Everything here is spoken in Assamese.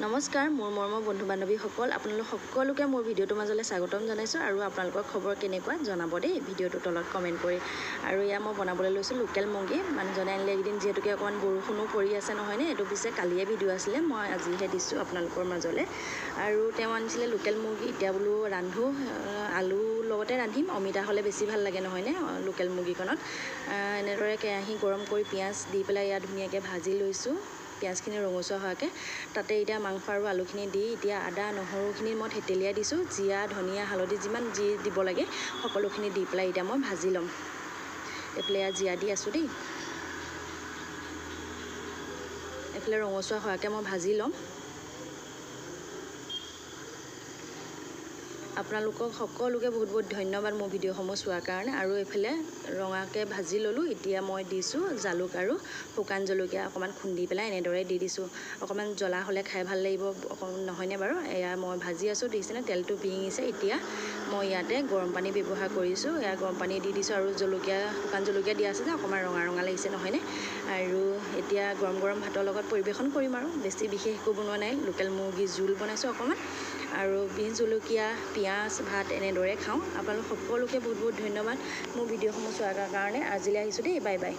নমস্কাৰ মোৰ মৰমৰ বন্ধু বান্ধৱীসকল আপোনালোক সকলোকে মোৰ ভিডিঅ'টোৰ মাজলৈ স্বাগতম জনাইছোঁ আৰু আপোনালোকৰ খবৰ কেনেকুৱা জনাব দেই ভিডিঅ'টোৰ তলত কমেণ্ট কৰি। আৰু এয়া মই বনাবলৈ লৈছোঁ লোকেল মুৰ্গী। মানুহজনে আনিলে এইকেইদিন যিহেতুকে অকণমান বৰষুণো পৰি আছে নহয়নে এইটো পিছে কালিয়ে ভিডিঅ' আছিলে মই আজিহে দিছোঁ আপোনালোকৰ মাজলৈ। আৰু তেওঁ আনিছিলে লোকেল মুৰ্গী এতিয়া বোলো ৰান্ধো আলু লগতে ৰান্ধিম অমিতা হ'লে বেছি ভাল লাগে নহয়নে লোকেল মুৰ্গীকণত। এনেদৰে কেৰাহী গৰম কৰি পিঁয়াজ দি পেলাই ইয়াত ধুনীয়াকৈ ভাজি লৈছোঁ। পিঁয়াজখিনি ৰঙচুৱা হোৱাকৈ তাতে এতিয়া মাংস আৰু আলুখিনি দি এতিয়া আদা নহৰুখিনি মই থেতেলিয়াই দিছোঁ জিৰা ধনিয়া হালধি যিমান যি দিব লাগে সকলোখিনি দি পেলাই এতিয়া মই ভাজি ল'ম। এইফালে ইয়াত জিৰা দি আছোঁ দেই। এইফালে ৰঙচুৱা হোৱাকৈ মই ভাজি ল'ম। আপোনালোকক সকলোকে বহুত বহুত ধন্যবাদ মোৰ ভিডিঅ'সমূহ চোৱাৰ কাৰণে। আৰু এইফালে ৰঙাকৈ ভাজি ল'লোঁ এতিয়া মই দিছোঁ জালুক আৰু শুকান জলকীয়া অকণমান খুন্দি পেলাই এনেদৰে দি দিছোঁ। অকণমান জ্বলা হ'লে খাই ভাল লাগিব অকণমান নহয়নে বাৰু? এয়া মই ভাজি আছোঁ দেখিছেনে? তেলটো বিৰিঙিছে এতিয়া। মই ইয়াতে গৰম পানী ব্যৱহাৰ কৰিছোঁ এয়া গৰম পানী দি দিছোঁ আৰু জলকীয়া শুকান জলকীয়া দিয়া আছে যে অকণমান ৰঙা ৰঙা লাগিছে নহয়নে? আৰু এতিয়া গৰম গৰম ভাতৰ লগত পৰিৱেশন কৰিম আৰু। বেছি বিশেষ একো বনোৱা নাই লোকেল মুৰ্গী জোল বনাইছোঁ অকণমান। আৰু বিন জলকীয়া পিঁয়াজ ভাত এনেদৰে খাওঁ। আপোনালোক সকলোকে বহুত বহুত ধন্যবাদ মোৰ ভিডিঅ'সমূহ চোৱাৰ কাৰণে। আজিলৈ আহিছোঁ দেই। Bye bye.